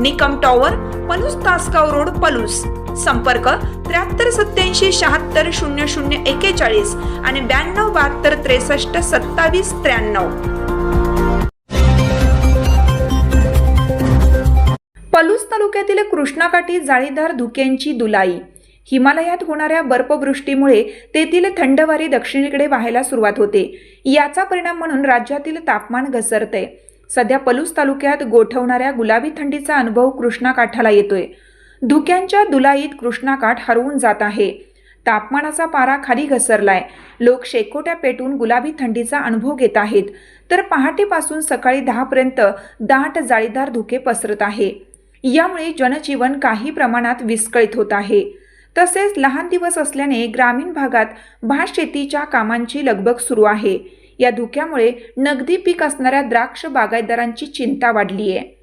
Nikam tower Palus Tasgaon road Palus. संपर्क त्र्याहत्तर सत्याऐंशी शहात्तर शून्य शून्य एकेचाळीस आणि ब्याण्णव बहात्तर त्रेसष्ट सत्तावीस त्र्याण्णव. पलूस तालुक्यातील कृष्णाकाठी जाळीदार धुक्यांची दुलाई. हिमालयात होणाऱ्या बर्फवृष्टीमुळे तेथील थंडवारी दक्षिणेकडे व्हायला सुरुवात होते. याचा परिणाम म्हणून राज्यातील तापमान घसरते. सध्या पलूस तालुक्यात गोठवणाऱ्या गुलाबी थंडीचा अनुभव कृष्णाकाठाला येतोय. धुक्यांच्या दुलाईत कृष्णाकाठ हरवून जात आहे. तापमानाचा पारा खाली घसरलाय. लोक शेकोट्या पेटून गुलाबी थंडीचा अनुभव घेत आहेत. तर पहाटेपासून सकाळी दहापर्यंत दाट जाळीदार धुके पसरत आहे. यामुळे जनजीवन काही प्रमाणात विस्कळीत होत आहे. तसेच लहान दिवस असल्याने ग्रामीण भागात भात शेतीच्या कामांची लगबग सुरू आहे. या धुक्यामुळे नगदी पीक असणाऱ्या द्राक्ष बागायतदारांची चिंता वाढली आहे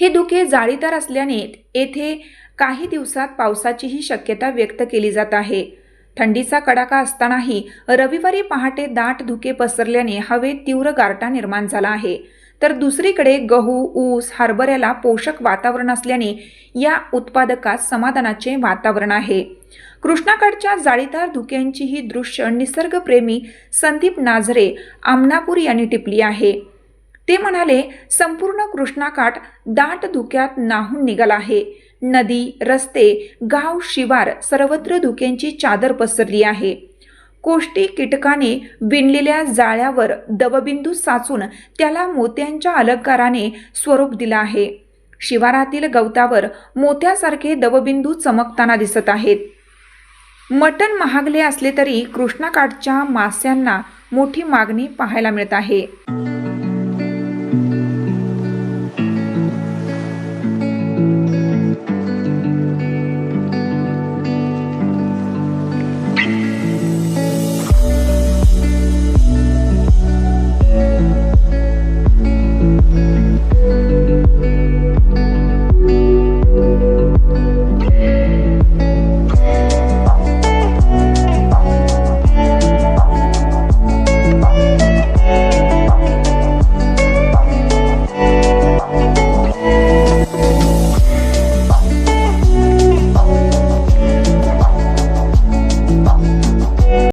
हे धुके जाळीदार असल्याने येथे काही दिवसात पावसाचीही शक्यता व्यक्त केली जात आहे. थंडीचा कडाका असतानाही रविवारी पहाटे दाट धुके पसरल्याने हवेत तीव्र गारटा निर्माण झाला आहे. तर दुसरीकडे गहू ऊस हरभऱ्याला पोषक वातावरण असल्याने या उत्पादकास समाधानाचे वातावरण आहे. कृष्णाकाठच्या जाळीदार धुक्यांची ही दृश्य निसर्गप्रेमी संदीप नाझरे आमनापूर यांनी टिपली आहे. ते म्हणाले संपूर्ण कृष्णाकाठ दाट धुक्यात नाहून निघाला आहे. नदी रस्ते गाव शिवार सर्वत्र धुक्यांची चादर पसरली आहे. कोष्टी कीटकाने विणलेल्या जाळ्यावर दवबिंदू साचून त्याला मोत्यांच्या अलंकाराने स्वरूप दिलं आहे. शिवारातील गवतावर मोत्यासारखे दवबिंदू चमकताना दिसत आहेत. मटण महागले असले तरी कृष्णाकाठच्या मास्यांना मोठी मागणी पाहायला मिळत आहे.